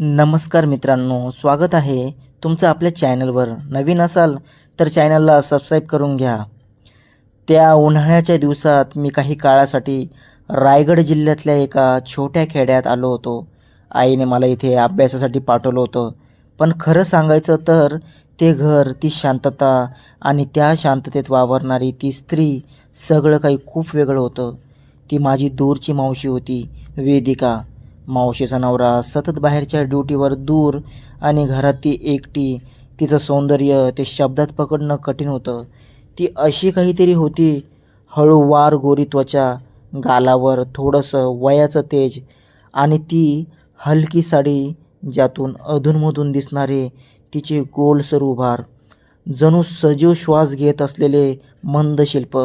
नमस्कार मित्रांनो स्वागत आहे तुमचं आपल्या चॅनलवर. नवीन असाल तर चॅनलला सबस्क्राईब करून घ्या. त्या उन्हाळ्याच्या दिवसात मी काही काळासाठी रायगड जिल्ह्यातल्या एका छोट्या खेड्यात आलो होतो. आईने मला इथे अभ्यासासाठी पाठवलं होतं. पण खरं सांगायचं तर ते घर ती शांतता आणि त्या शांततेत वावरणारी ती स्त्री सगळं काही खूप वेगळं होतं. ती माझी दूरची मावशी होती वेदिका. मावशीचा नवरा सतत बाहेरच्या ड्युटीवर दूर आणि घरात ती एकटी. तिचं सौंदर्य ते शब्दात पकडणं कठीण होतं. ती अशी काहीतरी होती हळूवार गोरी त्वचा गालावर थोडंसं वयाचं तेज आणि ती हलकी साडी ज्यातून अधूनमधून दिसणारे तिचे गोलसर उभार. जणू सजीव श्वास घेत असलेले मंद शिल्प.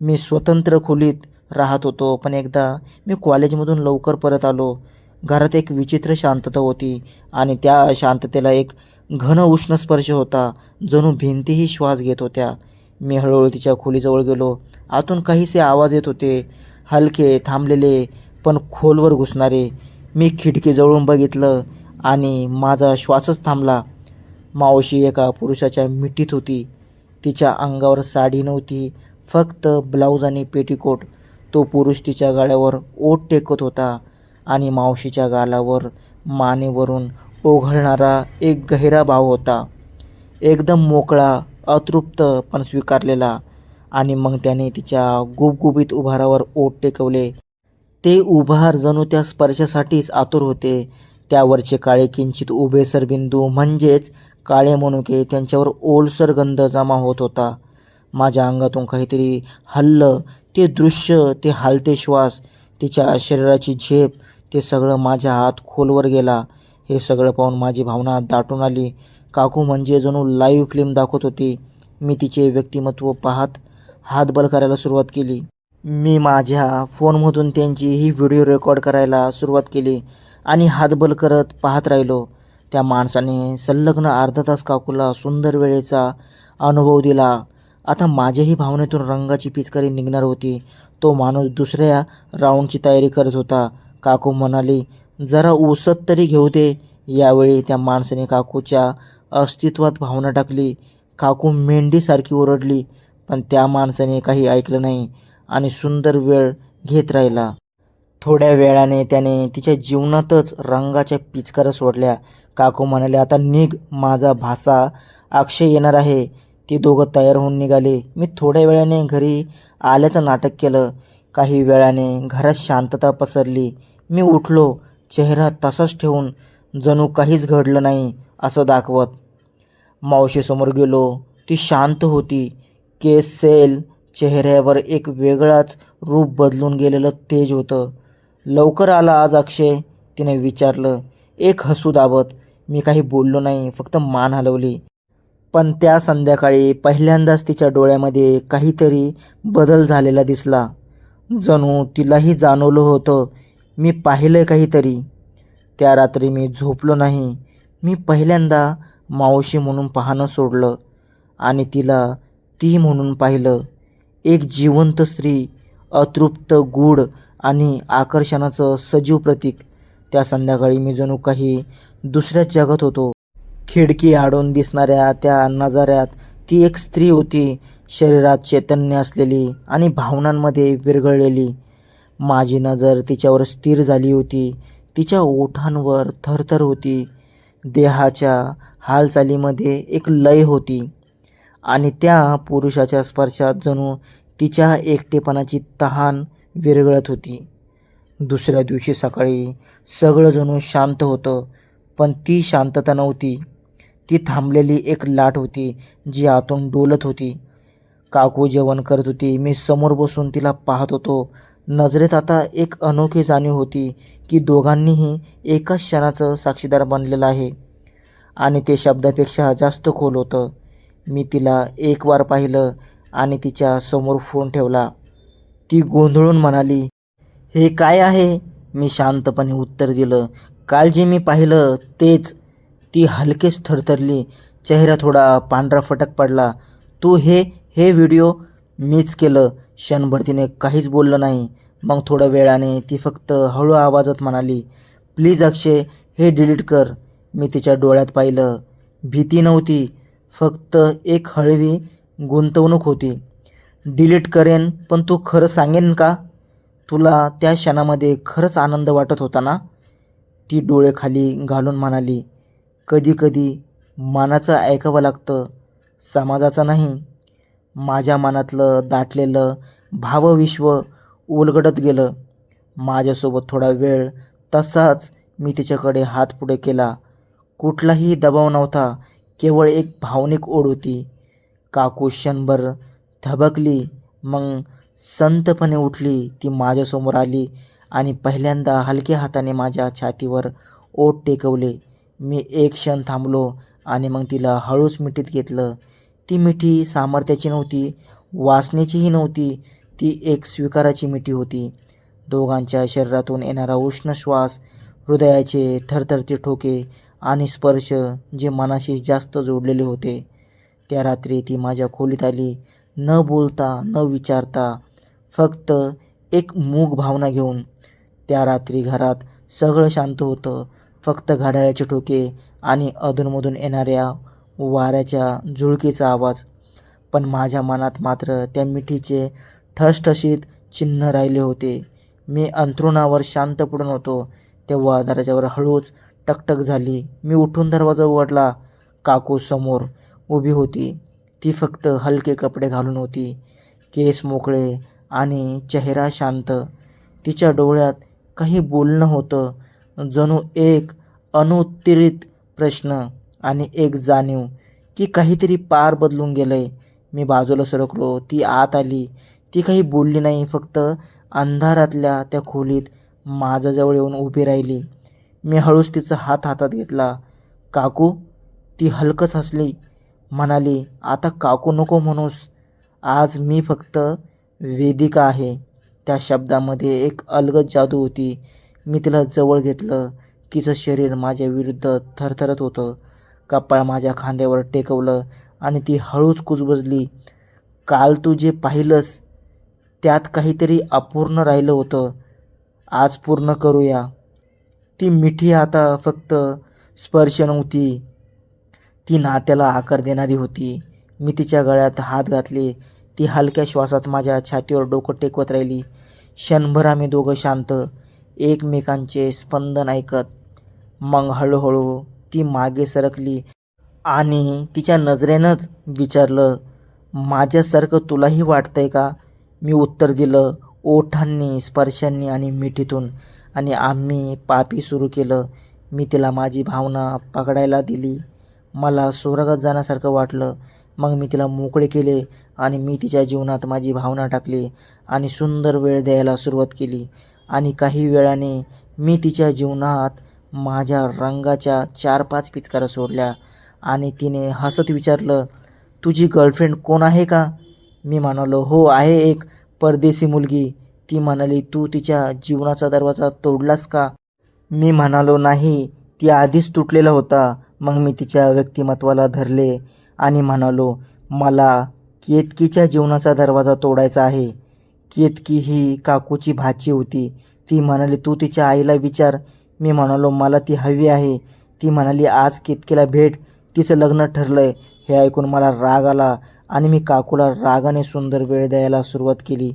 मी स्वतंत्र खोलीत राहत होतो. पण एकदा मी कॉलेजमधून लवकर परत आलो. घरात एक विचित्र शांतता होती आणि त्या शांततेला एक घन उष्ण स्पर्श होता. जणू भिंतीही श्वास घेत होत्या. मी हळूहळू तिच्या खोलीजवळ गेलो. आतून काहीसे आवाज येत होते. हलके थांबलेले पण खोलवर घुसणारे. मी खिडकीजवळून बघितलं आणि माझा श्वासच थांबला. मावशी एका पुरुषाच्या मिठीत होती. तिच्या अंगावर साडी नव्हती. फक्त ब्लाऊज आणि पेटीकोट. तो पुरुष तिच्या गाड्यावर ओठ टेकत होता आणि मावशीच्या गालावर मानेवरून ओघळणारा एक गहिरा भाव होता. एकदम मोकळा अतृप्त पण स्वीकारलेला आणि मग त्याने तिच्या गुबगुबीत उभारावर ओठ टेकवले. ते उभार जणू त्या स्पर्शासाठीच आतुर होते. त्यावरचे काळे किंचित उभेसर बिंदू म्हणजेच काळे मनुके त्यांच्यावर ओलसर गंध जमा होत होता. माझ्या अंगातून काहीतरी हल्लं ते दृश्य ते हालते श्वास तिच्या शरीराची झेप ते सगळं माझ्या हात खोलवर गेला. हे सगळं पाहून माझी भावना दाटून आली. काकू म्हणजे जणू लाईव्ह फिल्म दाखवत होती. मी तिचे व्यक्तिमत्व पाहत हातबल करायला सुरुवात केली. मी माझ्या फोनमधून त्यांची ही व्हिडिओ रेकॉर्ड करायला सुरुवात केली आणि हातबल करत पाहत राहिलो. त्या माणसाने संलग्न अर्धा तास काकूला सुंदर वेळेचा अनुभव दिला. आता माझ्याही भावनेतून रंगाची पिचकारी निघणार होती. तो माणूस दुसऱ्या राऊंडची तयारी करत होता. काकू म्हणाली जरा उसत तरी घेऊ दे. यावेळी त्या माणसाने काकूच्या अस्तित्वात भावना टाकली. काकू मेंढीसारखी ओरडली पण त्या माणसाने काही ऐकलं नाही आणि सुंदर वेळ घेत राहिला. थोड्या वेळाने त्याने तिच्या जीवनातच रंगाच्या पिचकाऱ्या सोडल्या. काकू म्हणाले आता निघ माझा भासा अक्षय येणार आहे. ती दोघं तयार होऊन निघाले. मी थोड्या वेळाने घरी आल्याचं नाटक केलं. काही वेळाने घरात शांतता पसरली. मी उठलो. चेहरा तसाच ठेवून जणू काहीच घडलं नाही असं दाखवत. मावशीसमोर गेलो. ती शांत होती. केस सेल चेहऱ्यावर एक वेगळाच रूप बदलून गेलेलं तेज होतं. लवकर आला आज अक्षय तिने विचारलं. एक हसू दाबत. मी काही बोललो नाही फक्त मान हलवली. पण त्या संध्याकाळी पहिल्यांदाच तिच्या डोळ्यामध्ये काहीतरी बदल झालेला दिसला. जणू तिलाही जाणवलं होतं मी पाहिलं काहीतरी. त्या रात्री मी झोपलो नाही. मी पहिल्यांदा मावशी म्हणून पाहणं सोडलं आणि तिला ती म्हणून पाहिलं. एक जिवंत स्त्री अतृप्त गूढ आणि आकर्षणाचं सजीव प्रतीक. त्या संध्याकाळी मी जणू काही दुसऱ्याच जगात होतो. खिडकी आडून दिसणाऱ्या त्या नजाऱ्यात ती एक स्त्री होती. शरीरात चैतन्य असलेली आणि भावनांमध्ये विरघळलेली. माझी नजर तिच्यावर स्थिर झाली होती. तिच्या ओठांवर थरथर होती. देहाच्या हालचालीमध्ये एक लय होती. आणि त्या पुरुषाच्या स्पर्शात जणू तिच्या एकटेपणाची तहान विरघळत होती. दुसऱ्या दिवशी सकाळी सगळं जणू शांत होतं पण ती शांतता नव्हती. ती थांबलेली एक लाट होती जी आतून डोलत होती. काकू जेवण करत होती. मी समोर बसून तिला पाहत होतो. नजरेत आता एक अनोखी जाणीव होती की दोघांनीही एकाच क्षणाचं साक्षीदार बनलेलं आहे. आणि ते शब्दापेक्षा जास्त खोल होतं. मी तिला एक वार पाहिलं आणि तिच्या समोर फोन ठेवला. ती गोंधळून म्हणाली हे काय आहे? मी शांतपणे उत्तर दिलं काल जे मी पाहिलं तेच ती हलकेच थरथरली चेहरा थोडा पांढरा फटक पडला. तू हे हे व्हिडिओ मीच केलं. क्षणभर तिने काहीच बोललं नाही. मग थोड्या वेळाने ती फक्त हळू आवाजात म्हणाली प्लीज अक्षय हे डिलीट कर. मी तिच्या डोळ्यात पाहिलं. भीती नव्हती. फक्त एक हळवी गुंतवणूक होती. डिलीट करेन पण तू खरं सांगेन का? तुला त्या क्षणामध्ये खरंच आनंद वाटत होता ना? ती डोळे खाली घालून म्हणाली कधीकधी मानाचं मनाचं ऐकावं लागतं. समाजाचं नाही. माझ्या मनातलं दाटलेलं भावविश्व उलगडत गेलं. माझ्यासोबत थोडा वेळ तसाच मी तिच्याकडे हात पुढे केला. कुठलाही दबाव नव्हता. केवळ एक भावनिक ओढ होती. काकू क्षणभर थबकली. मग संतपणे उठली. ती माझ्यासमोर आली आणि पहिल्यांदा हलक्या हाताने माझ्या छातीवर ओठ टेकवले. मी एक क्षण थांबलो आणि मग तिला हळूच मिठीत घेतलं. ती मिठी सामर्थ्याची नव्हती वासनेचीही नव्हती ती एक स्वीकाराची मिठी होती. दोघांच्या शरीरातून येणारा उष्ण श्वास हृदयाचे थरथरते ठोके आणि स्पर्श जे मनाशी जास्त जोडलेले होते. त्या रात्री ती माझ्या खोलीत आली न बोलता न विचारता फक्त एक मूग भावना घेऊन. त्या रात्री घरात सगळं शांत होतं. फक्त घड्याळ्याचे ठोके आणि अधूनमधून येणाऱ्या वाऱ्याच्या झुळकीचा आवाज. पण माझ्या मनात मात्र त्या मिठीचे ठसठशीत चिन्ह राहिले होते. मी अंथरुणावर शांत पडून होतो. तेव्हा दरवाजावर हळूच टकटक झाली. मी उठून दरवाजा उघडला. काकू समोर उभी होती. ती फक्त हलके कपडे घालून होती. केस मोकळे आणि चेहरा शांत. तिच्या डोळ्यात काही बोलणं होतं. जणू एक अनुत्तरित प्रश्न आणि एक जाणीव की काहीतरी पार बदलून गेलंय. मी बाजूला सरकलो. ती आत आली. ती काही बोलली नाही. फक्त अंधारातल्या त्या खोलीत माझ्याजवळ येऊन उभी राहिली. मी हळूच तिचा हात हातात घेतला. काकू ती हलकंच हसली. म्हणाली आता काकू नको म्हणूस. आज मी फक्त वेदिका आहे. त्या शब्दामध्ये एक अलगद जादू होती. मी तिला जवळ घेतलं. तिचं शरीर माझ्या विरुद्ध थरथरत होतं. कपाळ माझ्या खांद्यावर टेकवलं आणि ती हळूच कुजबजली. काल तू जे पाहिलंस त्यात काहीतरी अपूर्ण राहिलं होतं. आज पूर्ण करूया. ती मिठी आता फक्त स्पर्श नव्हती. ती नात्याला आकार देणारी होती. मी तिच्या गळ्यात हात घातले. ती हलक्या श्वासात माझ्या छातीवर डोकं टेकवत राहिली. क्षणभर आम्ही दोघं शांत एकमेकांचे स्पंदन ऐकत. मग हळूहळू ती मागे सरकली आणि तिच्या नजरेनंच विचारलं माझ्यासारखं तुलाही वाटतंय का? मी उत्तर दिलं ओठांनी स्पर्शांनी आणि मिठीतून. आणि आम्ही पापी सुरू केलं. मी तिला माझी भावना पकडायला दिली. मला स्वर्गात जाण्यासारखं वाटलं. मग मी तिला मोकळे केले आणि मी तिच्या जीवनात माझी भावना टाकली आणि सुंदर वेळ द्यायला सुरुवात केली. आणि काही वेळाने मी तिच्या जीवनात माझ्या रंगाच्या चार पाच पिचकाऱ्या सोडल्या आणि तिने हसत विचारलं तुझी गर्लफ्रेंड कोण आहे का? मी म्हणालो हो आहे एक परदेशी मुलगी. ती म्हणाली तू तिच्या जीवनाचा दरवाजा तोडलास का? मी म्हणालो नाही ती आधीच तुटलेला होता. मग मी तिच्या व्यक्तिमत्वाला धरले आणि म्हणालो मला केतकीच्या जीवनाचा दरवाजा तोडायचा आहे. केतकी ही काकूची भाची होती. ती म्हणाली तू तिच्या आईला विचार. मी म्हणालो मला ती हवी आहे ती म्हणाली आज केतकीला भेट? तिचं लग्न ठरलंय. हे ऐकून मला राग आला आणि मी काकूला रागाने सुंदर वेळ द्यायला सुरुवात केली.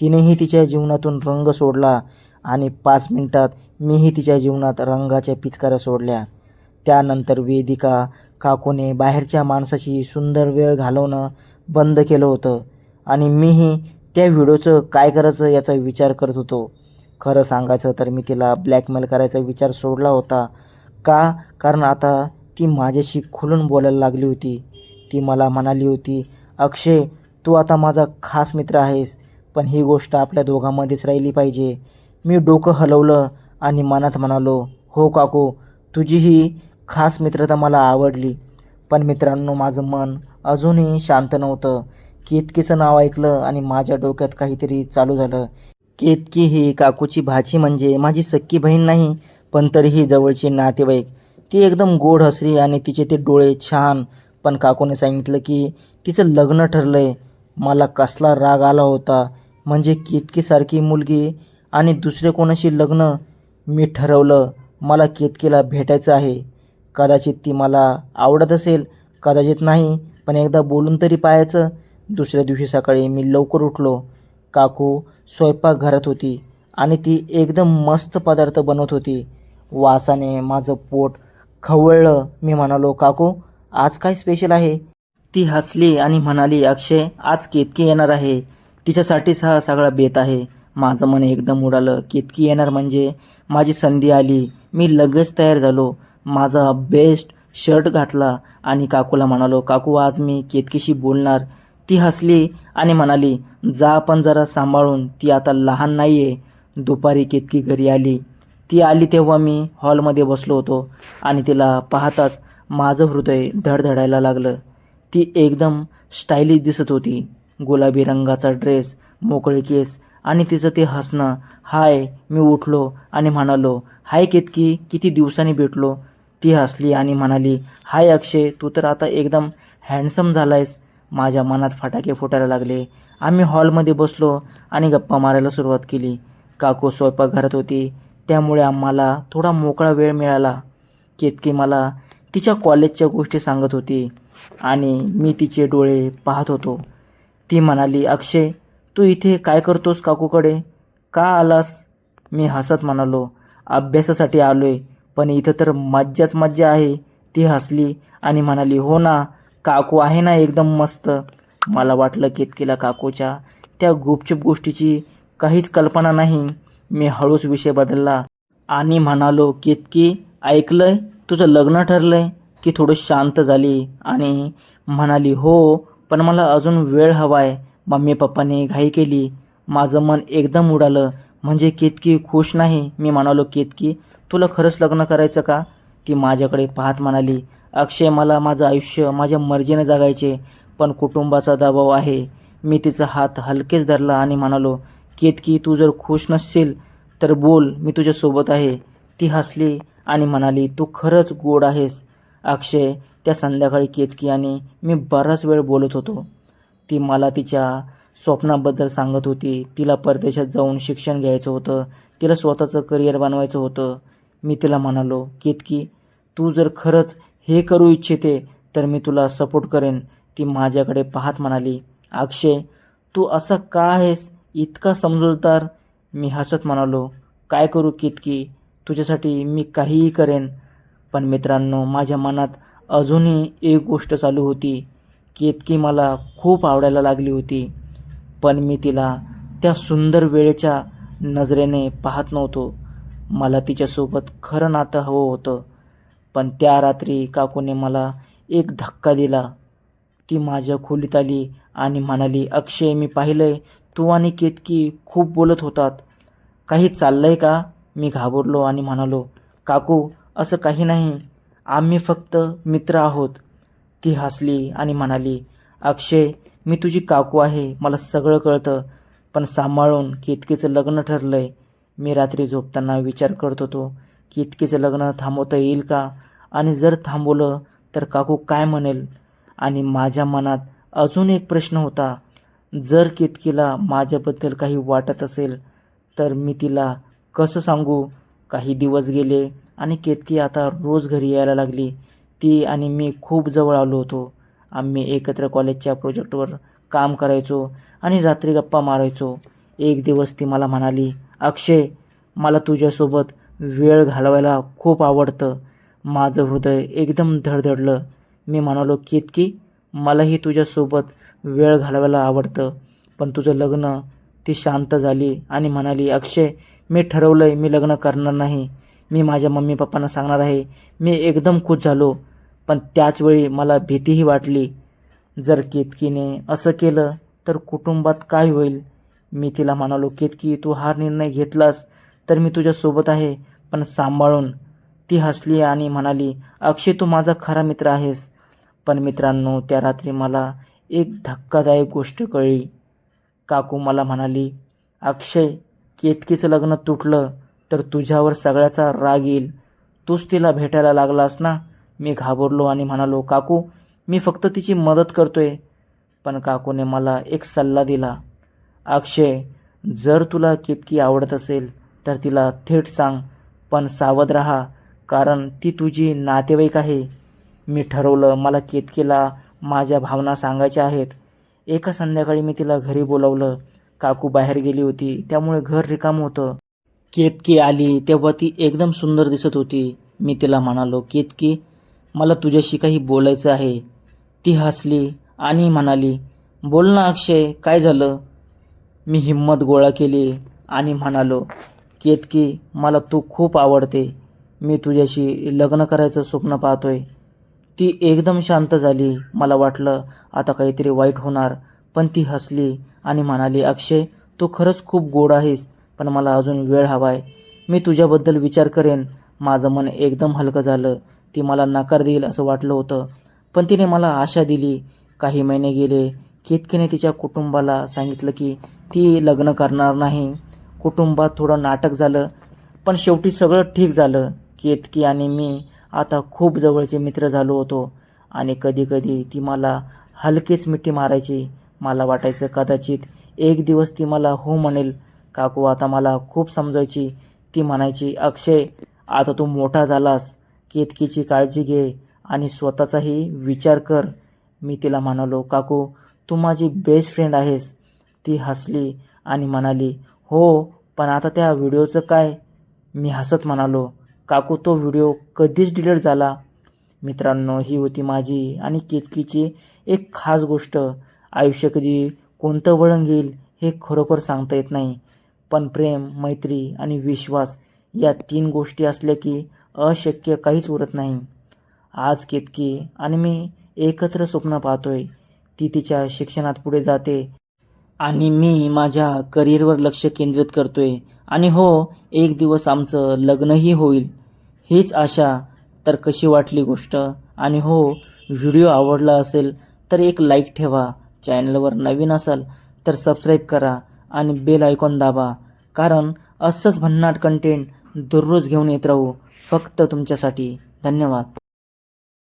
तिनेही तिच्या जीवनातून रंग सोडला आणि पाच मिनिटात मीही तिच्या जीवनात रंगाच्या पिचकाऱ्या सोडल्या. त्यानंतर वेदिका काकूने बाहेरच्या माणसाशी सुंदर वेळ घालवणं बंद केलं होतं आणि मीही त्या व्हिडिओचं काय करायचं याचा विचार करत होतो. खरं सांगायचं तर मी तिला ब्लॅकमेल करायचा विचार सोडला होता. का? कारण आता ती माझ्याशी खुलून बोलायला लागली होती. ती मला म्हणाली होती अक्षय तू आता माझा खास मित्र आहेस पण ही गोष्ट आपल्या दोघांमध्येच राहिली पाहिजे. मी डोकं हलवलं आणि मनात म्हणालो हो काकू तुझी ही खास मित्रता मला आवडली. पण मित्रांनो माझं मन अजूनही शांत नव्हतं. केतकीचं नाव ऐकलं आणि माझ्या डोक्यात काहीतरी चालू झालं. केतकी ही काकूची भाची म्हणजे माझी सख्खी बहीण नाही पण तरीही जवळची नातेवाईक. ती एकदम गोड हसरी आणि तिचे ते डोळे छान. पण काकूने सांगितलं की तिचं लग्न ठरलं आहे मला कसला राग आला होता. म्हणजे केतकीसारखी मुलगी आणि दुसरे कोणाशी लग्न मी ठरवलं. मला केतकीला भेटायचं आहे. कदाचित ती मला आवडत असेल कदाचित नाही पण एकदा बोलून तरी पाहायचं. दुसऱ्या दिवशी सकाळी मी लवकर उठलो. काकू स्वयंपाकघरात होती आणि ती एकदम मस्त पदार्थ बनवत होती. वासाने माझं पोट खवळलं. मी म्हणालो काकू आज काय स्पेशल आहे? ती हसली आणि म्हणाली अक्षय आज केतकी येणार आहे? तिच्यासाठीच हा सगळा बेत आहे. माझं मन एकदम उडालं. केतकी येणार म्हणजे? माझी संधी आली. मी लगेच तयार झालो. माझा बेस्ट शर्ट घातला आणि काकूला म्हणालो काकू आज मी केतकीशी बोलणार? ती हसली आणि म्हणाली जा आपण जरा सांभाळून ती आता लहान नाही आहे दुपारी केतकी घरी आली. ती आली तेव्हा मी हॉलमध्ये बसलो होतो आणि तिला पाहताच माझं हृदय धडधडायला लागलं. ती एकदम स्टायलिश दिसत होती. गुलाबी रंगाचा ड्रेस मोकळे केस आणि तिचं ते हसणं. हाय मी उठलो आणि म्हणालो हाय केतकी किती दिवसांनी भेटलो. ती हसली आणि म्हणाली हाय अक्षय तू तर आता एकदम हँडसम झालायस. माझ्या मनात फटाके फुटायला लागले. आम्ही हॉलमध्ये बसलो आणि गप्पा मारायला सुरुवात केली. काकू स्वयंपाकघरात होती. त्यामुळे आम्हाला थोडा मोकळा वेळ मिळाला. केतकी मला तिच्या कॉलेजच्या गोष्टी सांगत होती आणि मी तिचे डोळे पाहत होतो. ती म्हणाली अक्षय तू इथे काय करतोस काकूकडे? का आलास? मी हसत म्हणालो अभ्यासासाठी आलो आहे पण इथं तर मज्जाच मज्जा आहे. ती हसली आणि म्हणाली हो ना काकू आहे ना एकदम मस्त. मला वाटलं केतकीला काकूच्या त्या गुपचूप गोष्टीची काहीच कल्पना नाही. मी हळूच विषय बदलला आणि म्हणालो केतकी ऐकलंय? तुझं लग्न ठरलंय ती थोडं शांत झाली? आणि म्हणाली हो पण मला अजून वेळ हवाय. मम्मी पप्पाने घाई केली. माझं मन एकदम उडालं. म्हणजे केतकी खुश नाही. मी म्हणालो केतकी? तुला खरंच लग्न करायचं का? ती माझ्याकडे पाहत म्हणाली अक्षय मला माझं आयुष्य माझ्या मर्जीने जगायचे पण कुटुंबाचा दबाव आहे. मी तिचा हात हलकेच धरला आणि म्हणालो केतकी तू जर खुश नसशील तर बोल मी तुझ्यासोबत आहे. ती हसली आणि म्हणाली तू खरंच गोड आहेस अक्षय. त्या संध्याकाळी केतकी आणि मी बराच वेळ बोलत होतो. ती मला तिच्या स्वप्नाबद्दल सांगत होती. तिला परदेशात जाऊन शिक्षण घ्यायचं होतं. तिला स्वतःचं करिअर बनवायचं होतं. मी तिला म्हणालो केतकी तू जर खरंच हे करू इच्छिते तर मी तुला सपोर्ट करेन. ती माझ्याकडे पाहत म्हणाली अक्षय तू असा का आहेस? इतका समजूतदार. मी हसत म्हणालो काय करू कितकी? तुझ्यासाठी मी काहीही करेन. पण मित्रांनो माझ्या मनात अजूनही एक गोष्ट चालू होती. केतकी मला खूप आवडायला लागली होती. पण मी तिला त्या सुंदर वेळेच्या नजरेने पाहत नव्हतो. मला तिच्यासोबत खरं नातं हवं होतं. पण त्या रात्री काकूने मला एक धक्का दिला. ती माझ्या खोलीत आली आणि म्हणाली अक्षय मी पाहिलंय तू आणि केतकी खूप बोलत होतात. काही चाललंय का? मी घाबरलो आणि म्हणालो काकू असं काही नाही. आम्ही फक्त मित्र आहोत. ती हसली आणि म्हणाली अक्षय मी तुझी काकू आहे मला सगळं कळतं. पण सांभाळून केतकीचं लग्न ठरलं आहे मी रात्री झोपताना विचार करत होतो केतकीचं लग्न थांबवता येईल का? आणि जर थांबवलं तर काकू काय म्हणेल? आणि माझ्या मनात अजून एक प्रश्न होता. जर केतकीला माझ्याबद्दल काही वाटत असेल तर मी तिला कसं सांगू? काही दिवस गेले आणि केतकी आता रोज घरी यायला लागली. ती आणि मी खूप जवळ आलो होतो. आम्ही एकत्र कॉलेजच्या प्रोजेक्टवर काम करायचो आणि रात्री गप्पा मारायचो. एक दिवस ती मला म्हणाली अक्षय मला तुझ्यासोबत वेळ घालवायला खूप आवडतं. माझं हृदय एकदम धडधडलं. मी म्हणालो केतकी मलाही तुझ्यासोबत वेळ घालवायला आवडतं. पण तुझं लग्न ती शांत झाली आणि म्हणाली अक्षय मी ठरवलं आहे मी लग्न करणार नाही. मी माझ्या मम्मी पप्पांना सांगणार आहे. मी एकदम खुश झालो. पण त्याचवेळी मला भीतीही वाटली. जर केतकीने असं केलं तर कुटुंबात काय होईल? मी तिला म्हणालो केतकी तू हा निर्णय घेतलास तर मी तुझ्यासोबत आहे पण सांभाळून. ती हसली आणि म्हणाली अक्षय तू माझा खरा मित्र आहेस. पण मित्रांनो त्या रात्री मला एक धक्कादायक गोष्ट कळली. काकू मला म्हणाली अक्षय केतकीचं लग्न तुटलं तर तुझ्यावर सगळ्याचा राग येईल. तूच तिला भेटायला लागलास ना? मी घाबरलो आणि म्हणालो काकू मी फक्त तिची मदत करतोय. पण काकूने मला एक सल्ला दिला. अक्षय जर तुला केतकी आवडत असेल तर तिला थेट सांग. पण सावध राहा कारण ती तुझी नातेवाईक आहे. मी ठरवलं मला केतकीला माझ्या भावना सांगायच्या आहेत. एका संध्याकाळी मी तिला घरी बोलावलं. काकू बाहेर गेली होती त्यामुळे घर रिकाम होतं. केतकी आली तेव्हा ती एकदम सुंदर दिसत होती. मी तिला म्हणालो केतकी? मला तुझ्याशी काही बोलायचं आहे. ती हसली आणि म्हणाली बोल ना अक्षय काय झालं? मी हिंमत गोळा केली आणि म्हणालो केतकी मला तू खूप आवडते. मी तुझ्याशी लग्न करायचं स्वप्न पाहतोय. ती एकदम शांत झाली. मला वाटलं आता काहीतरी वाईट होणार. पण ती हसली आणि म्हणाली अक्षय तू खरंच खूप गोड आहेस पण मला अजून वेळ हवाय. मी तुझ्याबद्दल विचार करेन. माझं मन एकदम हलकं झालं. ती मला नकार देईल असं वाटलं होतं पण तिने मला आशा दिली. काही महिने गेले केतकीने तिच्या कुटुंबाला सांगितलं की ती लग्न करणार नाही. कुटुंबात थोडं नाटक झालं पण शेवटी सगळं ठीक झालं. केतकी आणि मी आता खूप जवळचे मित्र झालो होतो आणि कधीकधी ती मला हलकेच मिठी मारायची. मला वाटायचं कदाचित एक दिवस ती मला हो म्हणेल. काकू आता मला खूप समजायची. ती म्हणायची अक्षय आता तू मोठा झालास. केतकीची काळजी घे आणि स्वतःचाही विचार कर. मी तिला म्हणालो काकू तू माझी बेस्ट फ्रेंड आहेस. ती हसली आणि म्हणाली हो पण आता त्या व्हिडिओचं काय? मी हसत म्हणालो काकू तो व्हिडिओ कधीच डिलीट झाला. मित्रांनो ही होती माझी आणि केतकीची एक खास गोष्ट. आयुष्य कधी कोणतं वळण घेईल हे खरोखर सांगता येत नाही. पण प्रेम मैत्री आणि विश्वास या तीन गोष्टी असल्या की अशक्य काहीच उरत नाही. आज केतकी आणि मी एकत्र स्वप्न पाहतोय. ती तिच्या शिक्षणात पुढे जाते. आणि मी माझ्या करिअरवर लक्ष केंद्रित करतोय. आणि हो एक दिवस आमचं लग्नही होईल. हीच आशा तर कशी वाटली गोष्ट? आणि हो व्हिडिओ आवडला असेल तर एक लाईक ठेवा. चॅनलवर नवीन असाल तर सबस्क्राईब करा आणि बेल आयकॉन दाबा. कारण असंच भन्नाट कंटेंट दररोज घेऊन येत राहू. फक्त तुमच्यासाठी. धन्यवाद.